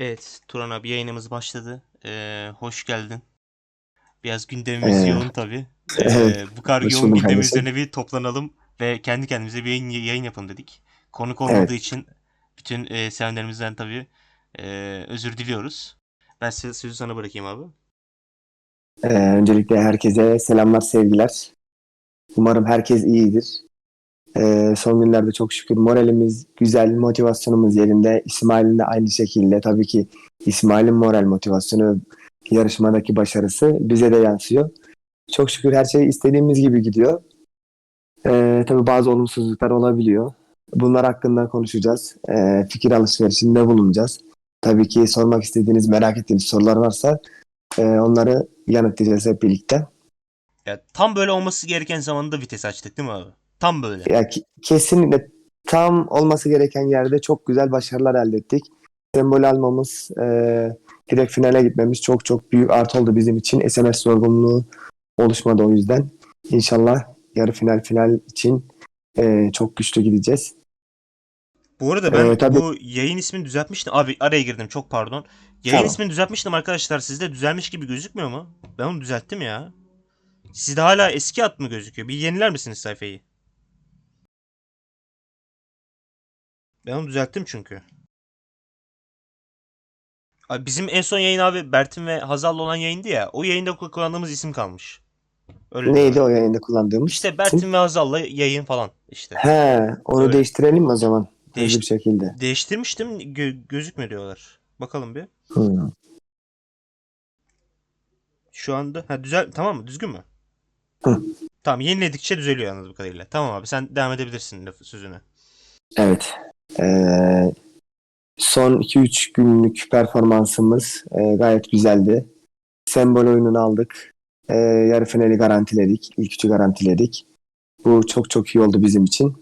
Evet, Turan abi yayınımız başladı. Ee, hoş geldin. Biraz gündemimiz Ee, yoğun tabii. Ee, evet, bu kadar yoğun gündem kardeşim. üzerine bir toplanalım ve kendi kendimize bir yayın, yayın yapalım dedik. Konuk olmadığı Evet. için bütün e, sevenlerimizden tabii e, özür diliyoruz. Ben size, sözü sana bırakayım abi. Ee, öncelikle herkese selamlar, sevgiler. Umarım herkes iyidir. Ee, son günlerde çok şükür moralimiz güzel, motivasyonumuz yerinde. İsmail'in de aynı şekilde. Tabii ki İsmail'in moral motivasyonu, yarışmadaki başarısı bize de yansıyor. Çok şükür her şey istediğimiz gibi gidiyor. Ee, tabii bazı olumsuzluklar olabiliyor. Bunlar hakkında konuşacağız. Ee, fikir alışverişinde bulunacağız. Tabii ki sormak istediğiniz, merak ettiğiniz sorular varsa e, onları yanıtlayacağız hep birlikte. Ya, tam böyle olması gereken zamanda vites açtık değil mi abi? Tam böyle. Ya kesinlikle tam olması gereken yerde çok güzel başarılar elde ettik. Sembol almamız, e, direkt finale gitmemiz çok çok büyük artı oldu bizim için. SMS yorgunluğu oluşmadı o yüzden. İnşallah yarı final final için e, çok güçlü gideceğiz. Bu arada ben Ee, tabii- bu yayın ismini düzeltmiştim. Abi araya girdim çok pardon. Yayın Tamam. ismini düzeltmiştim arkadaşlar. Sizde düzelmiş gibi gözükmüyor mu? Ben onu düzelttim ya. Sizde hala eski ad mı gözüküyor? Bir yeniler misiniz sayfayı? Ben onu düzelttim çünkü. Abi bizim en son yayın abi Bertin ve Hazal'la olan yayındı ya. O yayında kullandığımız isim kalmış. Öyle Neydi o yayında kullandığımız? İşte Bertin ve Hazal'la yayın falan işte. He, onu Evet. değiştirelim mi o zaman? Değiş- bir şekilde. Değiştirmiştim gö- gözükmüyor diyorlar. Bakalım bir. Hı. Şu anda ha düzel tamam mı? Düzgün mü? Hı. Tamam yeniledikçe düzeliyor anladığım kadarıyla. Tamam abi sen devam edebilirsin laf sözüne. Evet. Ee, son 2-3 günlük performansımız e, gayet güzeldi. Sembol oyununu aldık. Ee, yarı finali garantiledik. İlk üçü garantiledik. Bu çok çok iyi oldu bizim için.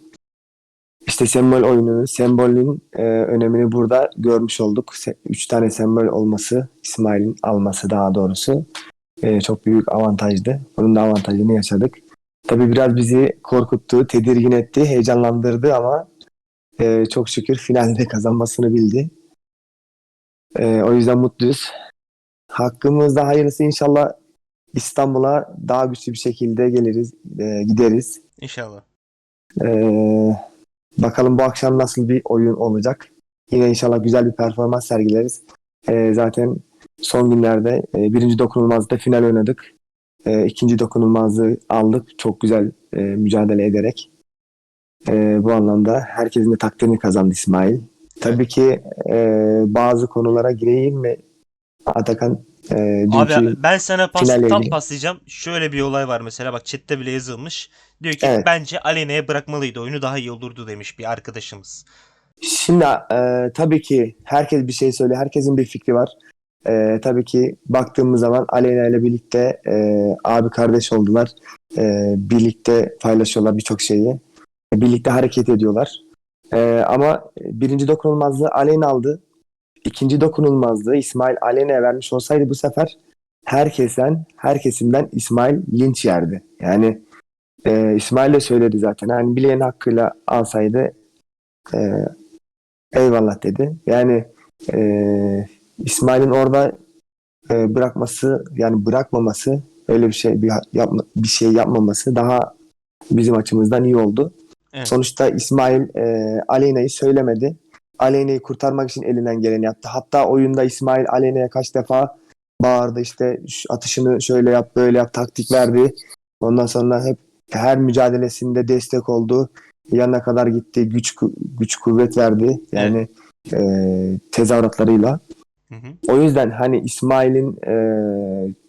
İşte sembol oyununu, sembolün e, önemini burada görmüş olduk. 3 tane sembol olması, İsmail'in alması daha doğrusu e, çok büyük avantajdı. Bunun da avantajını yaşadık. Tabii biraz bizi korkuttu, tedirgin etti, heyecanlandırdı ama ee, çok şükür finalde kazanmasını bildi. Ee, o yüzden mutluyuz. Hakkımızda hayırlısı inşallah İstanbul'a daha güçlü bir şekilde geliriz, e, gideriz. İnşallah. Ee, bakalım bu akşam nasıl bir oyun olacak. Yine inşallah güzel bir performans sergileriz. Ee, zaten son günlerde e, birinci dokunulmazda final oynadık. E, ikinci dokunulmazlığı aldık. Çok güzel e, mücadele ederek. E, bu anlamda herkesin de takdirini kazandı İsmail. Tabii ki e, bazı konulara gireyim mi Atakan? E, Abi dünkü- ben sana pas, finalle tam ilgili. paslayacağım. Şöyle bir olay var mesela bak chatte bile yazılmış. Diyor ki Evet. bence Aleyna'ya bırakmalıydı oyunu daha iyi olurdu demiş bir arkadaşımız. Şimdi e, tabii ki herkes bir şey söylüyor. Herkesin bir fikri var. E, tabii ki baktığımız zaman Aleyna ile birlikte e, abi kardeş oldular. E, birlikte paylaşıyorlar birçok şeyi. Birlikte hareket ediyorlar. E, ama birinci dokunulmazlığı Aleyna aldı. İkinci dokunulmazlığı İsmail Aleyna'ya vermiş olsaydı bu sefer herkesten, herkesinden İsmail linç yerdi. Yani e, İsmail de söyledi zaten. Hani bileğin hakkıyla alsaydı e, eyvallah dedi. Yani e, İsmail'in orada e, bırakması yani bırakmaması öyle bir şey bir, yapma, bir şey yapmaması daha bizim açımızdan iyi oldu. Evet. Sonuçta İsmail e, Aleyna'yı söylemedi. Aleyna'yı kurtarmak için elinden geleni yaptı. Hatta oyunda İsmail Aleyna'ya kaç defa bağırdı işte atışını şöyle yap böyle yap taktik verdi. Ondan sonra hep her mücadelesinde destek oldu. Yanına kadar gitti. Güç güç kuvvet verdi. Yani e, tezahüratlarıyla. Hı hı. O yüzden hani İsmail'in e,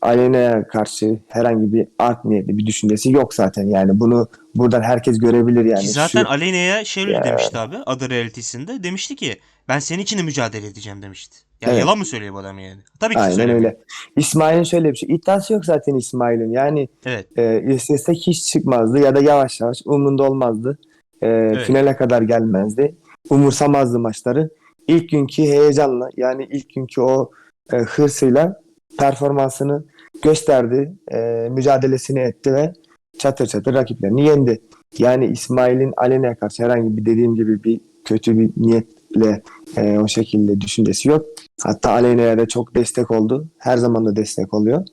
Aleyna'ya karşı herhangi bir art niyetli bir düşüncesi yok zaten. Yani bunu buradan herkes görebilir yani. Ki zaten Şu- Aleyna'ya şöyle Ya. demişti abi adı realitesinde. Demişti ki ben senin için de mücadele edeceğim demişti. Ya Evet. yalan mı söylüyor bu adam yani? Tabii ki Aynen söylemiyor. öyle. İsmail'in şöyle bir şey. iddiası yok zaten İsmail'in. Yani Evet. e, istesek hiç çıkmazdı ya da yavaş yavaş umrunda olmazdı. E, Finale kadar gelmezdi. Umursamazdı maçları. İlk günkü heyecanla yani ilk günkü o e, hırsıyla performansını gösterdi. E, mücadelesini etti ve çatır çatır rakiplerini yendi. Yani İsmail'in Aleyna'ya karşı herhangi bir dediğim gibi bir kötü bir niyetle e, o şekilde düşüncesi yok. Hatta Aleyna'ya da çok destek oldu. Her zaman da destek oluyor.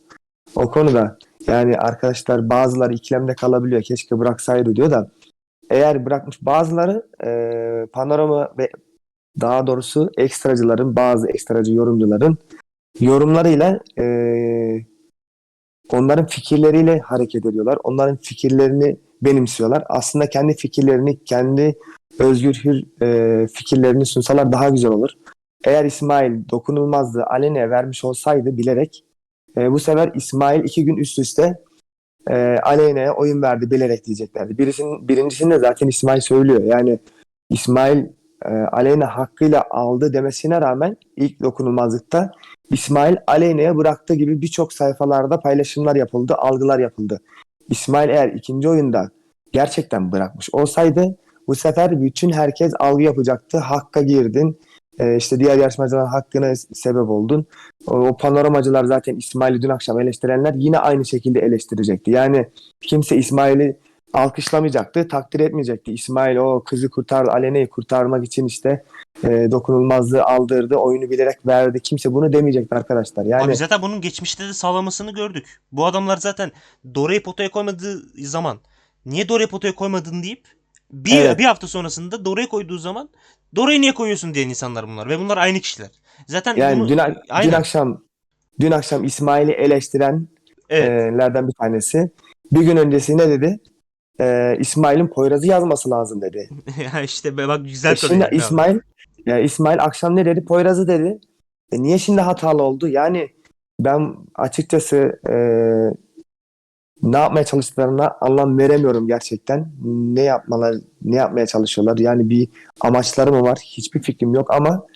O konuda yani arkadaşlar bazıları ikilemde kalabiliyor. Keşke bıraksaydı diyor da eğer bırakmış bazıları e, panorama ve daha doğrusu ekstracıların bazı ekstracı yorumcuların yorumlarıyla e, onların fikirleriyle hareket ediyorlar. Onların fikirlerini benimsiyorlar. Aslında kendi fikirlerini, kendi özgür hür e, fikirlerini sunsalar daha güzel olur. Eğer İsmail dokunulmazdı Alene'ye vermiş olsaydı bilerek e, bu sefer İsmail iki gün üst üste e, Alene'ye oyun verdi bilerek diyeceklerdi. Birisinin, birincisinde zaten İsmail söylüyor. Yani İsmail e, Aleyna hakkıyla aldı demesine rağmen ilk dokunulmazlıkta İsmail Aleyna'ya bıraktı gibi birçok sayfalarda paylaşımlar yapıldı, algılar yapıldı. İsmail eğer ikinci oyunda gerçekten bırakmış olsaydı bu sefer bütün herkes algı yapacaktı. Hakka girdin. e, işte diğer yarışmacıların hakkına sebep oldun. O panoramacılar zaten İsmail'i dün akşam eleştirenler yine aynı şekilde eleştirecekti. Yani kimse İsmail'i alkışlamayacaktı, takdir etmeyecekti. İsmail o kızı kurtardı, Alene'yi kurtarmak için işte e, dokunulmazlığı aldırdı, oyunu bilerek verdi. Kimse bunu demeyecekti arkadaşlar. Yani Abi zaten bunun geçmişte de sağlamasını gördük. Bu adamlar zaten Dora'yı potaya koymadığı zaman niye Dora'yı potaya koymadın deyip bir, Evet. bir hafta sonrasında Dora'yı koyduğu zaman Dora'yı niye koyuyorsun diyen insanlar bunlar. Ve bunlar aynı kişiler. Zaten yani bunu... dün, dün Aynen. akşam dün akşam İsmail'i eleştirenlerden Evet. bir tanesi bir gün öncesi ne dedi? E, İsmail'in Poyraz'ı yazması lazım dedi. ya işte bak güzel E şimdi. İsmail ya İsmail akşam ne dedi? Poyraz'ı dedi. E niye şimdi hatalı oldu? Yani ben açıkçası e, ne yapmaya çalıştıklarına anlam veremiyorum gerçekten. Ne yapmalar, ne yapmaya çalışıyorlar? Yani bir amaçları mı var? Hiçbir fikrim yok ama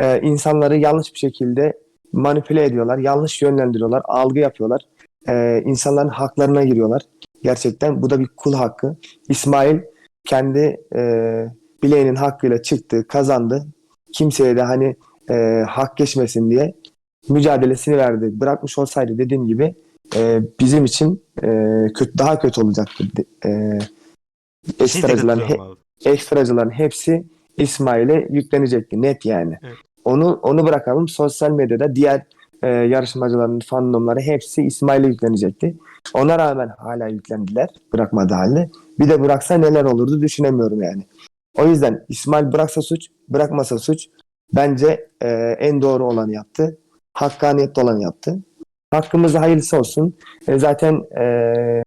e, insanları yanlış bir şekilde manipüle ediyorlar, yanlış yönlendiriyorlar, algı yapıyorlar. E, insanların haklarına giriyorlar. Gerçekten bu da bir kul hakkı. İsmail kendi e, bileğinin hakkıyla çıktı, kazandı. Kimseye de hani e, hak geçmesin diye mücadelesini verdi. Bırakmış olsaydı dediğim gibi e, bizim için e, kötü, daha kötü olacaktı. E, Kesinlikle ekstracıların, he- ekstracıların hepsi İsmail'e yüklenecekti. Net yani. Evet. Onu onu bırakalım. Sosyal medyada diğer e, yarışmacıların fandomları hepsi İsmail'e yüklenecekti. Ona rağmen hala yüklendiler. Bırakmadı halde. Bir de bıraksa neler olurdu düşünemiyorum yani. O yüzden İsmail bıraksa suç, bırakmasa suç. Bence e, en doğru olanı yaptı. Hakkaniyetli olanı yaptı. Hakkımıza hayırlısı olsun. E, zaten e,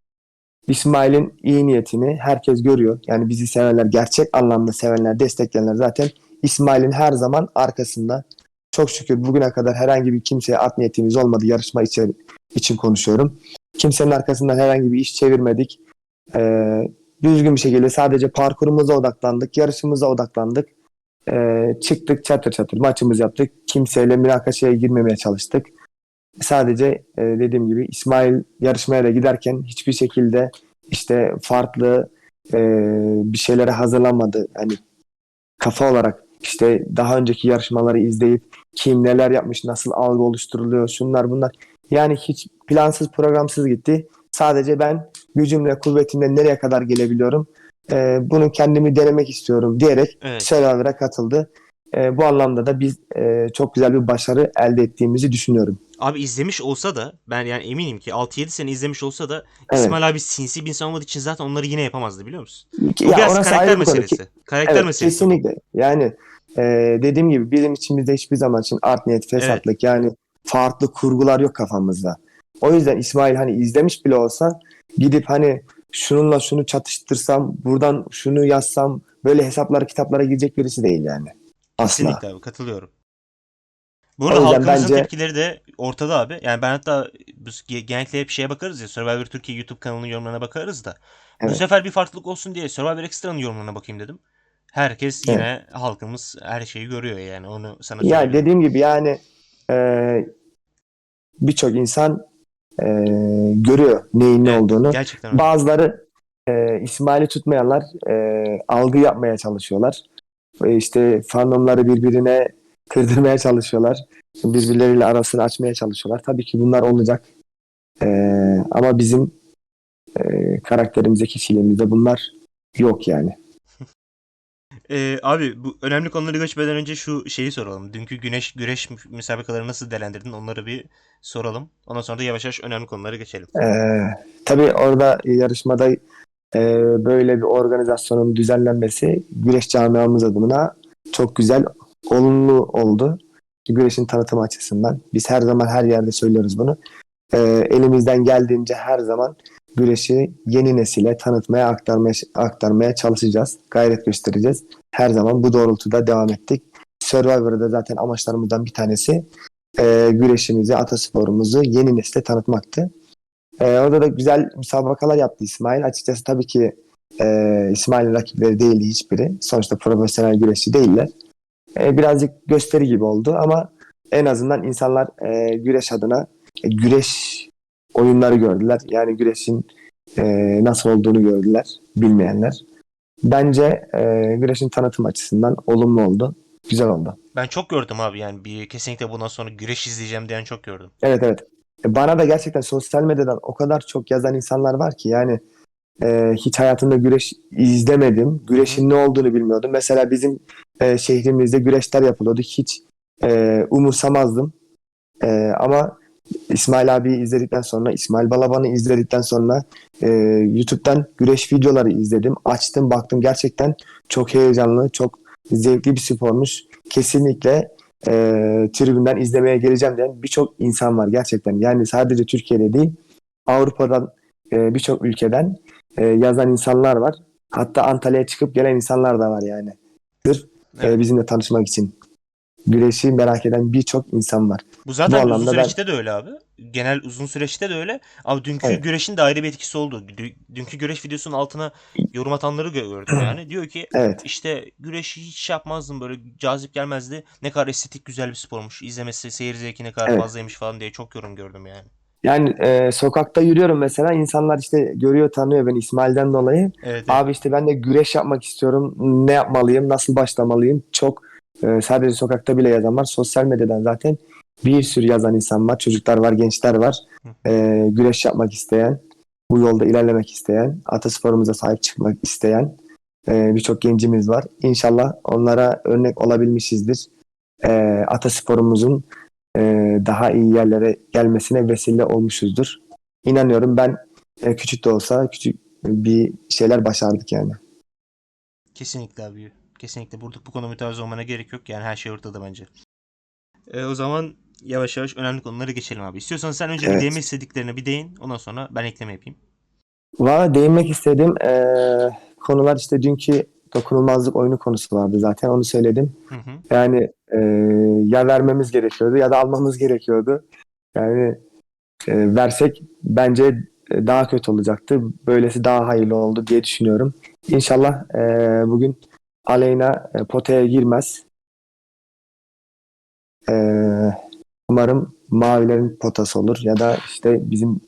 İsmail'in iyi niyetini herkes görüyor. Yani bizi sevenler, gerçek anlamda sevenler, destekleyenler zaten İsmail'in her zaman arkasında. Çok şükür bugüne kadar herhangi bir kimseye art niyetimiz olmadı. Yarışma için, için konuşuyorum. Kimsenin arkasından herhangi bir iş çevirmedik. Ee, düzgün bir şekilde sadece parkurumuza odaklandık, yarışımıza odaklandık. Ee, çıktık çatır çatır maçımızı yaptık. Kimseyle münakaşaya girmemeye çalıştık. Sadece e, dediğim gibi İsmail yarışmaya da giderken hiçbir şekilde işte farklı e, bir şeylere hazırlanmadı. Hani kafa olarak işte daha önceki yarışmaları izleyip kim neler yapmış, nasıl algı oluşturuluyor, şunlar bunlar. Yani hiç plansız programsız gitti. Sadece ben gücümle, kuvvetimle nereye kadar gelebiliyorum? e, bunu kendimi denemek istiyorum diyerek Evet. Survivor'a katıldı. E, bu anlamda da biz e, çok güzel bir başarı elde ettiğimizi düşünüyorum. Abi izlemiş olsa da ben yani eminim ki 6-7 sene izlemiş olsa da Evet. İsmail abi sinsi bir insan olmadığı için zaten onları yine yapamazdı biliyor musun? Bu Ya biraz karakter meselesi. Karakter Evet, meselesi. kesinlikle. Yani e, dediğim gibi bizim içimizde hiçbir zaman için art niyet, fesatlık yani farklı kurgular yok kafamızda. O yüzden İsmail hani izlemiş bile olsa gidip hani şununla şunu çatıştırsam, buradan şunu yazsam böyle hesaplara, kitaplara girecek birisi değil yani. Asla. Kesinlikle abi katılıyorum. Bu arada halkımızın bence- tepkileri de ortada abi. Yani ben hatta biz ge- genellikle hep şeye bakarız ya Survivor Türkiye YouTube kanalının yorumlarına bakarız da. Bu Evet. sefer bir farklılık olsun diye Survivor Extra'nın yorumlarına bakayım dedim. Herkes yine halkımız her şeyi görüyor yani onu sana Ya söyleyeyim. dediğim gibi yani e, birçok insan e, görüyor neyin ne Evet, olduğunu. Gerçekten. Bazıları e, İsmail'i tutmayanlar e, algı yapmaya çalışıyorlar. E, işte fandomları birbirine kırdırmaya çalışıyorlar. Birbirleriyle arasını açmaya çalışıyorlar. Tabii ki bunlar olacak. E, ama bizim e, karakterimizde, kişiliğimizde bunlar yok yani. Ee, abi bu önemli konuları geçmeden önce şu şeyi soralım. Dünkü güneş güreş müsabakaları nasıl değerlendirdin? Onları bir soralım. Ondan sonra da yavaş yavaş önemli konulara geçelim. Ee, tabii orada yarışmada e, böyle bir organizasyonun düzenlenmesi güreş camiamız adına çok güzel, olumlu oldu. Güreşin tanıtımı açısından. Biz her zaman her yerde söylüyoruz bunu. Ee, elimizden geldiğince her zaman güreşi yeni nesile tanıtmaya, aktarmaya, aktarmaya çalışacağız. Gayret göstereceğiz. Her zaman bu doğrultuda devam ettik. Survivor'da zaten amaçlarımızdan bir tanesi e, güreşimizi, atasporumuzu yeni nesile tanıtmaktı. Ee, orada da güzel müsabakalar yaptı İsmail. Açıkçası tabii ki e, İsmail'in rakipleri değildi hiçbiri. Sonuçta profesyonel güreşçi değiller. E, birazcık gösteri gibi oldu ama en azından insanlar e, güreş adına e, güreş oyunları gördüler. Yani güreşin e, nasıl olduğunu gördüler bilmeyenler. Bence e, güreşin tanıtım açısından olumlu oldu. Güzel oldu. Ben çok gördüm abi yani bir kesinlikle bundan sonra güreş izleyeceğim diyen çok gördüm. Evet evet. E, Bana da gerçekten sosyal medyadan o kadar çok yazan insanlar var ki yani e, hiç hayatımda güreş izlemedim. Güreşin ne olduğunu bilmiyordum. Mesela bizim e, şehrimizde güreşler yapılıyordu. Hiç e, umursamazdım. E, ama İsmail abi izledikten sonra, İsmail Balaban'ı izledikten sonra e, YouTube'dan güreş videoları izledim. Açtım baktım gerçekten çok heyecanlı, çok zevkli bir spormuş. Kesinlikle e, tribünden izlemeye geleceğim diyen birçok insan var gerçekten. Yani sadece Türkiye'de değil Avrupa'dan e, birçok ülkeden e, yazan insanlar var. Hatta Antalya'ya çıkıp gelen insanlar da var yani. Sırf e, Evet. bizimle tanışmak için. Güreşi merak eden birçok insan var. Bu zaten Bu uzun anlamda ben- süreçte de öyle abi. Genel uzun süreçte de öyle. Abi dünkü Evet. güreşin de ayrı bir etkisi oldu. Dü- Dünkü güreş videosunun altına yorum atanları gö- gördüm yani. Diyor ki Evet. işte güreşi hiç şey yapmazdım böyle cazip gelmezdi. Ne kadar estetik güzel bir spormuş. İzlemesi seyir zevki ne kadar Evet. fazlaymış falan diye çok yorum gördüm yani. Yani e, sokakta yürüyorum mesela insanlar işte görüyor tanıyor beni İsmail'den dolayı. Evet. evet. Abi işte ben de güreş yapmak istiyorum. Ne yapmalıyım? Nasıl başlamalıyım? Çok e, sadece sokakta bile yazan var. Sosyal medyadan zaten bir sürü yazan insan var. Çocuklar var, gençler var. E, güreş yapmak isteyen, bu yolda ilerlemek isteyen, atasporumuza sahip çıkmak isteyen e, birçok gencimiz var. İnşallah onlara örnek olabilmişizdir. E, atasporumuzun e, daha iyi yerlere gelmesine vesile olmuşuzdur. İnanıyorum ben e, küçük de olsa küçük bir şeyler başardık yani. Kesinlikle abi. Kesinlikle. Burada bu konu mütevazı olmana gerek yok. Yani her şey ortada bence. E, o zaman yavaş yavaş önemli konulara geçelim abi. İstiyorsan sen önce bir Evet. değinmek istediklerine bir değin. Ondan sonra ben ekleme yapayım. Valla değinmek istediğim eee, konular işte dünkü dokunulmazlık oyunu konusu vardı zaten onu söyledim. Hı hı. Yani eee, ya vermemiz gerekiyordu ya da almamız gerekiyordu. Yani eee, versek bence daha kötü olacaktı. Böylesi daha hayırlı oldu diye düşünüyorum. İnşallah eee, bugün Aleyna e, potaya girmez. Eee, umarım mavilerin potası olur ya da işte bizim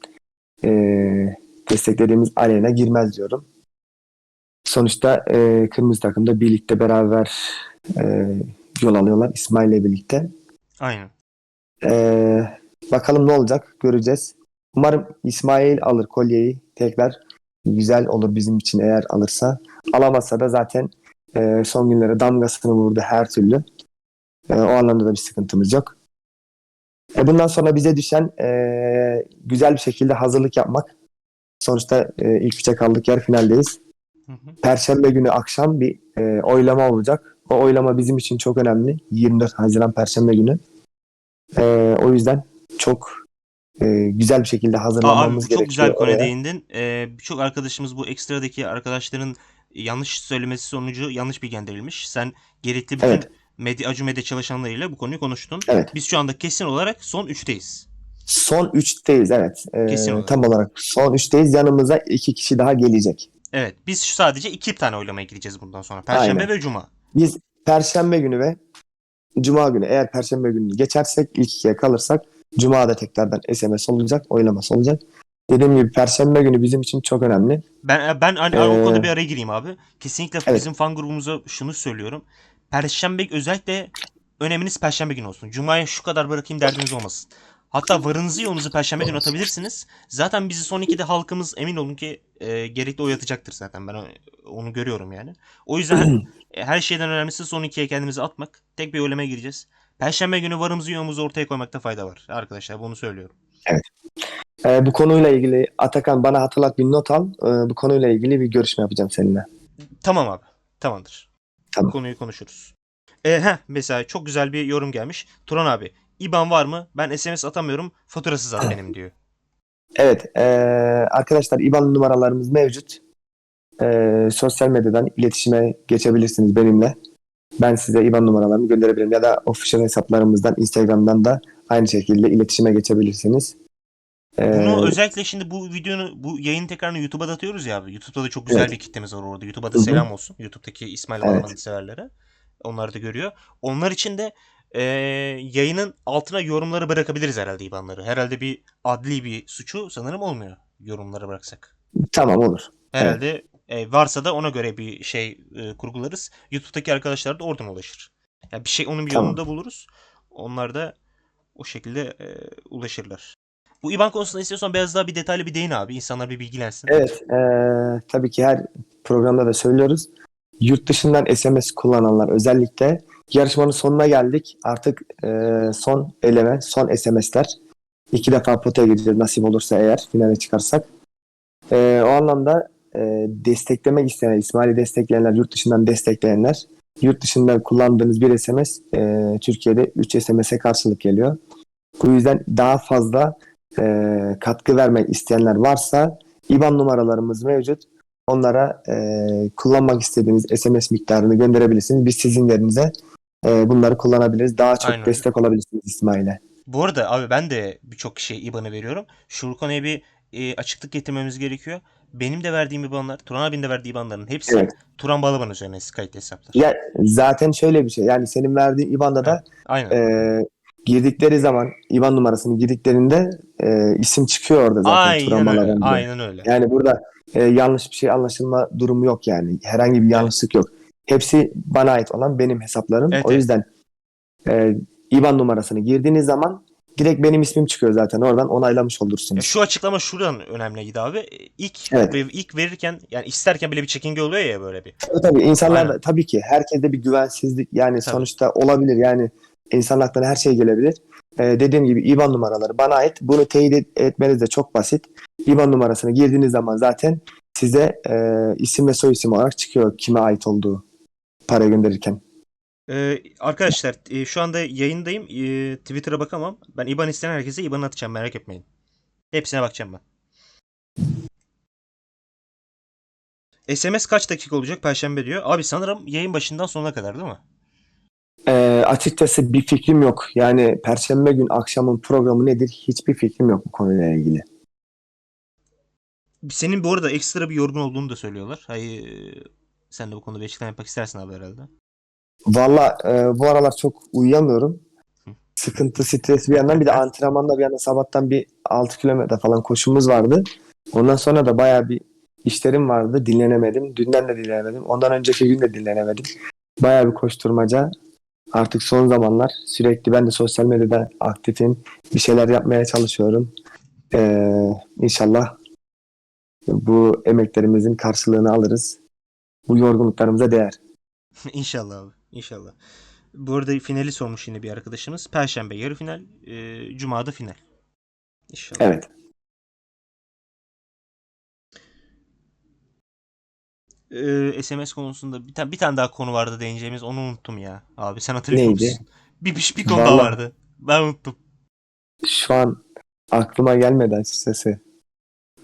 eee desteklediğimiz Aleyna girmez diyorum. Sonuçta e, kırmızı takımda birlikte beraber e, yol alıyorlar İsmail'le birlikte. Aynen. E, bakalım ne olacak göreceğiz. Umarım İsmail alır kolyeyi tekrar. Güzel olur bizim için eğer alırsa. Alamazsa da zaten e, son günlere damgasını vurdu her türlü. E, o anlamda da bir sıkıntımız yok. E, bundan sonra bize düşen e, güzel bir şekilde hazırlık yapmak. Sonuçta e, ilk üçe kaldık yer finaldeyiz. Hı hı. Perşembe günü akşam bir e, oylama olacak. O oylama bizim için çok önemli. 24 Haziran Perşembe günü. E, o yüzden çok e, güzel bir şekilde Aa, abi hazırlanmamız bu gerekiyor. çok güzel bir konuya değindin. Ee, Birçok arkadaşımız bu ekstradaki arkadaşların yanlış söylemesi sonucu yanlış bilgilendirilmiş. Sen gerekli bütün Evet. medya, Acu Medya çalışanlarıyla bu konuyu konuştun. Evet. Biz şu anda kesin olarak son 3'teyiz. Son 3'teyiz evet. E, Kesin olarak. tam olarak son 3'teyiz. Yanımıza iki kişi daha gelecek. Evet. Biz sadece iki tane oylamaya gideceğiz bundan sonra. Perşembe Aynen. ve Cuma. Biz Perşembe günü ve Cuma günü eğer Perşembe günü geçersek ilk ikiye kalırsak Cuma'da tekrardan SMS olacak, oylaması olacak. Dediğim gibi Perşembe günü bizim için çok önemli. Ben ben hani Ee, o konuda bir araya gireyim abi. Kesinlikle evet. bizim fan grubumuza şunu söylüyorum. Perşembe özellikle öneminiz perşembe günü olsun. Cuma'ya şu kadar bırakayım derdiniz olmasın. Hatta varınızı yoğunuzu perşembe günü atabilirsiniz. Zaten bizi son 2'de halkımız emin olun ki e, gerekli oy atacaktır zaten. Ben onu görüyorum yani. O yüzden e, her şeyden önemlisi son 2'ye kendimizi atmak. Tek bir oylama gireceğiz. Perşembe günü varımızı yoğumuzu ortaya koymakta fayda var. Arkadaşlar bunu söylüyorum. Ee, bu konuyla ilgili Atakan bana hatırlat bir not al. Ee, bu konuyla ilgili bir görüşme yapacağım seninle. Tamam abi. Tamamdır. Tamam. Bu konuyu konuşuruz. E, heh, mesela çok güzel bir yorum gelmiş. Turan abi. IBAN var mı? Ben SMS atamıyorum. Faturasız at benim diyor. Evet ee, arkadaşlar IBAN numaralarımız mevcut. Ee, sosyal medyadan iletişime geçebilirsiniz benimle. Ben size IBAN numaralarımı gönderebilirim ya da official hesaplarımızdan Instagram'dan da aynı şekilde iletişime geçebilirsiniz. Ee, Bunu özellikle şimdi bu videonu, bu yayın tekrarını YouTube'a da atıyoruz ya abi. YouTube'da da çok güzel Evet. bir kitlemiz var orada. YouTube'a da Hı hı. selam olsun. YouTube'daki İsmail Evet. Balaban severlere. Onlar da görüyor. Onlar için de e, yayının altına yorumları bırakabiliriz herhalde IBAN'ları. Herhalde bir adli bir suçu sanırım olmuyor yorumlara bıraksak. Tamam olur. Herhalde e, varsa da ona göre bir şey e, kurgularız. YouTube'daki arkadaşlar da oradan ulaşır. Ya bir şey onun bir Tamam. yolunu da buluruz. Onlar da o şekilde e, ulaşırlar. Bu IBAN konusunda istiyorsan biraz daha bir detaylı bir değin abi. İnsanlar bir bilgilensin. Evet, eee, tabii ki her programda da söylüyoruz. Yurt dışından SMS kullananlar özellikle yarışmanın sonuna geldik. Artık eee, son eleme, son SMS'ler. İki defa potaya gideceğiz nasip olursa eğer finale çıkarsak. Eee, o anlamda eee, desteklemek isteyenler, İsmail'i destekleyenler, yurt dışından destekleyenler, yurt dışından kullandığınız bir SMS eee, Türkiye'de 3 SMS'e karşılık geliyor. Bu yüzden daha fazla eee, katkı vermek isteyenler varsa IBAN numaralarımız mevcut. Onlara eee, kullanmak istediğiniz SMS miktarını gönderebilirsiniz. Biz sizin yerinize eee, bunları kullanabiliriz. Daha çok Aynen destek olabilirsiniz İsmail'e. Bu arada abi ben de birçok kişiye IBAN'ı veriyorum. Şu konuya bir e, açıklık getirmemiz gerekiyor. Benim de verdiğim IBAN'lar, Turan abinin de verdiği IBAN'ların hepsi Evet. Turan Balaban üzerine kayıtlı hesaplar. Ya zaten şöyle bir şey. Yani senin verdiğin IBAN'da da Aynen. eee, girdikleri zaman IBAN numarasını girdiklerinde eee, isim çıkıyor orada zaten. Aynen öyle. Aynen öyle. Yani burada eee, yanlış bir şey anlaşılma durumu yok yani. Herhangi bir yanlışlık yok. Hepsi bana ait olan benim hesaplarım. Evet, o evet. yüzden eee IBAN numarasını girdiğiniz zaman direkt benim ismim çıkıyor zaten. Oradan onaylamış Ya olursunuz. Şu açıklama şuradan önemliydi abi. İlk Evet. ilk verirken yani isterken bile bir çekinge oluyor ya böyle bir. Tabii, tabii insanlar da tabii ki herkeste bir güvensizlik yani Tabii. sonuçta olabilir. Yani insan aklına her şey gelebilir. Ee, dediğim gibi IBAN numaraları bana ait. Bunu teyit et- etmeniz de çok basit. IBAN numarasını girdiğiniz zaman zaten size e, isim ve soy isim olarak çıkıyor kime ait olduğu para gönderirken. Ee, arkadaşlar e, şu anda yayındayım. Ee, Twitter'a bakamam. Ben IBAN isteyen herkese IBAN atacağım merak etmeyin. Hepsine bakacağım ben. SMS kaç dakika olacak Perşembe diyor. Abi sanırım yayın başından sonuna kadar değil mi? Ee, açıkçası bir fikrim yok. Yani Perşembe gün akşamın programı nedir hiçbir fikrim yok bu konuyla ilgili. Senin bu arada ekstra bir yorgun olduğunu da söylüyorlar. Hayır, sen de bu konuda bir açıklama yapmak istersin abi herhalde. Valla e, bu aralar çok uyuyamıyorum. Sıkıntı, stres bir yandan bir de antrenmanda bir yandan sabahtan bir 6 kilometre falan koşumuz vardı. Ondan sonra da bayağı bir işlerim vardı. Dinlenemedim. Dünden de dinlenemedim. Ondan önceki gün de dinlenemedim. Bayağı bir koşturmaca. Artık son zamanlar sürekli ben de sosyal medyada aktifim. Bir şeyler yapmaya çalışıyorum. Ee, inşallah bu emeklerimizin karşılığını alırız. Bu yorgunluklarımıza değer. İnşallah abi. İnşallah. Bu arada finali sormuş yine bir arkadaşımız. Perşembe yarı final, e, Cuma'da final. İnşallah. Evet. Ee, SMS konusunda bir tane bir tane daha konu vardı değineceğimiz. Onu unuttum ya. Abi sen hatırlıyor Neydi? musun? Bir, bir, bir konu daha Vallahi- vardı. Ben unuttum. Şu an aklıma gelmedi açıkçası.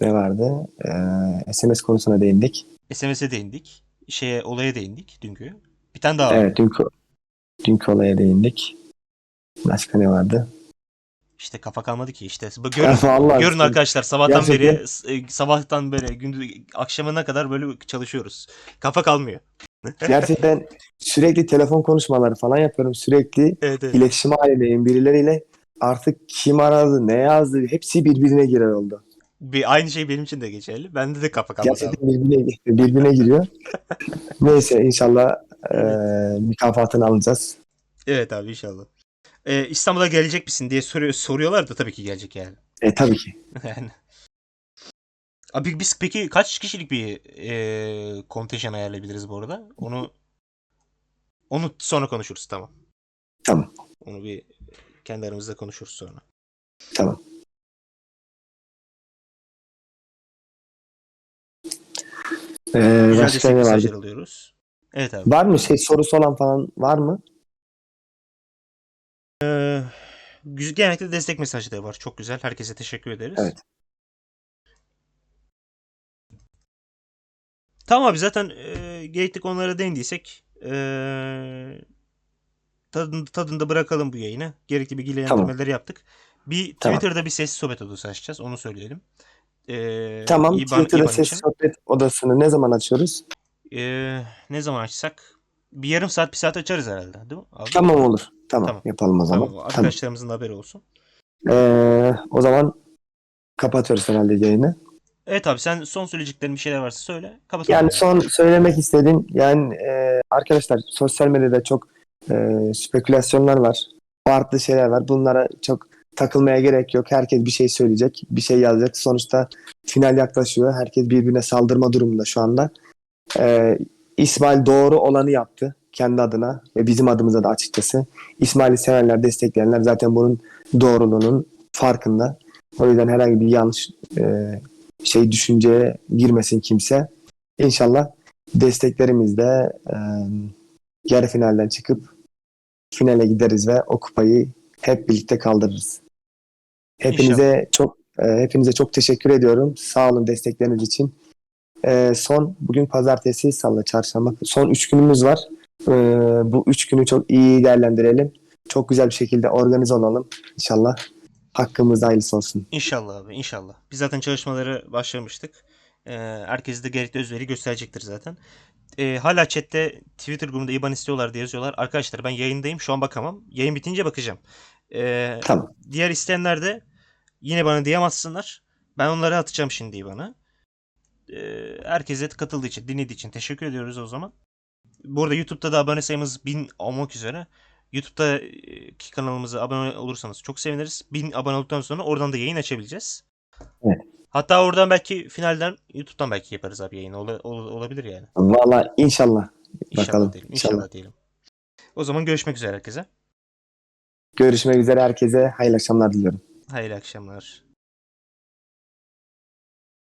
Ne vardı? Ee, SMS konusuna değindik. SMS'e değindik. Şeye olaya değindik dünkü. Bir tane daha vardı. Evet, dünkü, dünkü olaya değindik. Başka ne vardı? İşte kafa kalmadı ki işte. Görün, Vallahi görün arkadaşlar sabahtan Gerçekten. beri e, sabahtan böyle gündüz akşamına kadar böyle çalışıyoruz. Kafa kalmıyor. Gerçekten sürekli telefon konuşmaları falan yapıyorum. Sürekli Evet evet. iletişim halindeyim birileriyle. Artık kim aradı, ne yazdı hepsi birbirine girer oldu. Bir, aynı şey benim için de geçerli. Bende de kafa kalmadı. Gerçekten birbirine, birbirine giriyor. Neyse inşallah e, mükafatını alacağız. Evet abi inşallah. E, İstanbul'a gelecek misin diye soruyor, soruyorlar da tabii ki gelecek yani. E tabii ki. yani. Abi biz peki kaç kişilik bir e, kontenjan ayarlayabiliriz bu arada? Onu onu sonra konuşuruz tamam. Tamam. Onu bir kendi aramızda konuşuruz sonra. Tamam. Ee, başka ne vardı? alıyoruz. Evet abi. Var mı şey sorusu olan falan var mı? Güz- Genellikle destek mesajları var. Çok güzel. Herkese teşekkür ederiz. Evet. Tamam abi zaten e, gerekli konulara değindiysek e, tadını, tadında bırakalım bu yayını. Gerekli bilgilendirmeleri yaptık. Bir Tamam. Twitter'da bir sessiz sohbet odası açacağız. Onu söyleyelim. E, Tamam. İban- Twitter'da İban ses için. sohbet odasını ne zaman açıyoruz? E, ne zaman açsak? Bir yarım saat bir saat açarız herhalde. Değil mi? Abi? Tamam olur. Tamam, Tamam. yapalım o zaman. Tamam. Tamam. Arkadaşlarımızın da haberi olsun. Ee, o zaman kapatıyoruz herhalde yayını. Evet abi sen son söyleyeceklerin bir şeyler varsa söyle. Kapatalım. Yani son söylemek istediğim yani e, arkadaşlar sosyal medyada çok e, spekülasyonlar var. Farklı şeyler var. Bunlara çok takılmaya gerek yok. Herkes bir şey söyleyecek, bir şey yazacak. Sonuçta final yaklaşıyor. Herkes birbirine saldırma durumunda şu anda. E, İsmail doğru olanı yaptı kendi adına ve bizim adımıza da açıkçası. İsmail'i sevenler, destekleyenler zaten bunun doğruluğunun farkında. O yüzden herhangi bir yanlış e, şey düşünceye girmesin kimse. İnşallah desteklerimizle e, yarı finalden çıkıp finale gideriz ve o kupayı hep birlikte kaldırırız. Hepinize çok e, hepinize çok teşekkür ediyorum. Sağ olun destekleriniz için. E, son bugün pazartesi, salı, çarşamba. Son 3 günümüz var. E, bu 3 günü çok iyi değerlendirelim. Çok güzel bir şekilde organize olalım. İnşallah hakkımızda hayırlısı olsun. İnşallah abi inşallah. Biz zaten çalışmaları başlamıştık. Ee, herkes de gerekli özveri gösterecektir zaten. Ee, hala chatte Twitter grubunda IBAN istiyorlar diye yazıyorlar. Arkadaşlar ben yayındayım şu an bakamam. Yayın bitince bakacağım. Ee, Tamam. diğer isteyenler de yine bana diyemezsinler. Ben onları atacağım şimdi IBAN'ı. Ee, herkese katıldığı için, dinlediği için teşekkür ediyoruz o zaman. Bu arada YouTube'da da abone sayımız 1000 olmak üzere. YouTube'daki kanalımıza abone olursanız çok seviniriz. 1000 abone olduktan sonra oradan da yayın açabileceğiz. Evet. Hatta oradan belki finalden YouTube'dan belki yaparız abi yayını. Ola- ol- olabilir yani. Valla inşallah. İnşallah Bakalım, diyelim. İnşallah. inşallah. diyelim. O zaman görüşmek üzere herkese. Görüşmek üzere herkese hayırlı akşamlar diliyorum. Hayırlı akşamlar.